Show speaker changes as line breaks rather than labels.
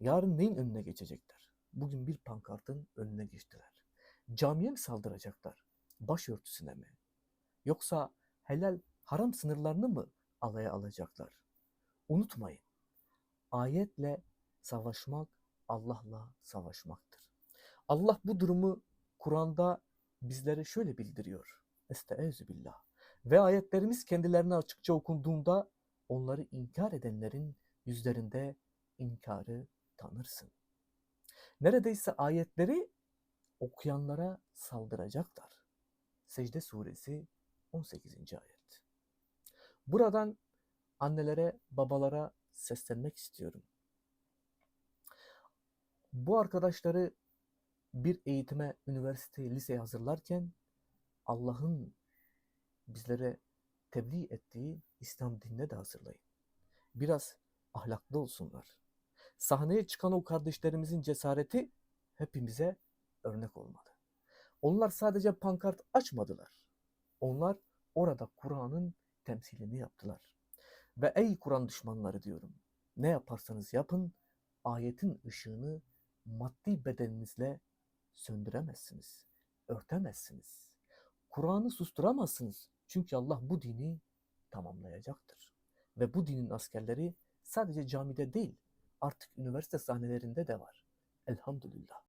Yarın neyin önüne geçecekler? Bugün bir pankartın önüne geçtiler. Camiye mi saldıracaklar? Başörtüsüne mi? Yoksa helal haram sınırlarını mı alaya alacaklar? Unutmayın. Ayetle savaşmak Allah'la savaşmaktır. Allah bu durumu Kur'an'da bizlere şöyle bildiriyor. Estaizu billah. Ve ayetlerimiz kendilerine açıkça okunduğunda onları inkar edenlerin yüzlerinde inkarı tanırsın. Neredeyse ayetleri okuyanlara saldıracaklar. Secde suresi 18. ayet. Buradan annelere, babalara seslenmek istiyorum. Bu arkadaşları bir eğitime, üniversiteye, liseye hazırlarken Allah'ın bizlere tebliğ ettiği İslam dinine de hazırlayın. Biraz ahlaklı olsunlar. Sahneye çıkan o kardeşlerimizin cesareti hepimize örnek olmalı. Onlar sadece pankart açmadılar. Onlar orada Kur'an'ın temsilini yaptılar. Ve ey Kur'an düşmanları diyorum. Ne yaparsanız yapın ayetin ışığını maddi bedeninizle söndüremezsiniz. Örtemezsiniz. Kur'an'ı susturamazsınız. Çünkü Allah bu dini tamamlayacaktır. Ve bu dinin askerleri sadece camide değil artık üniversite sahnelerinde de var. Elhamdülillah.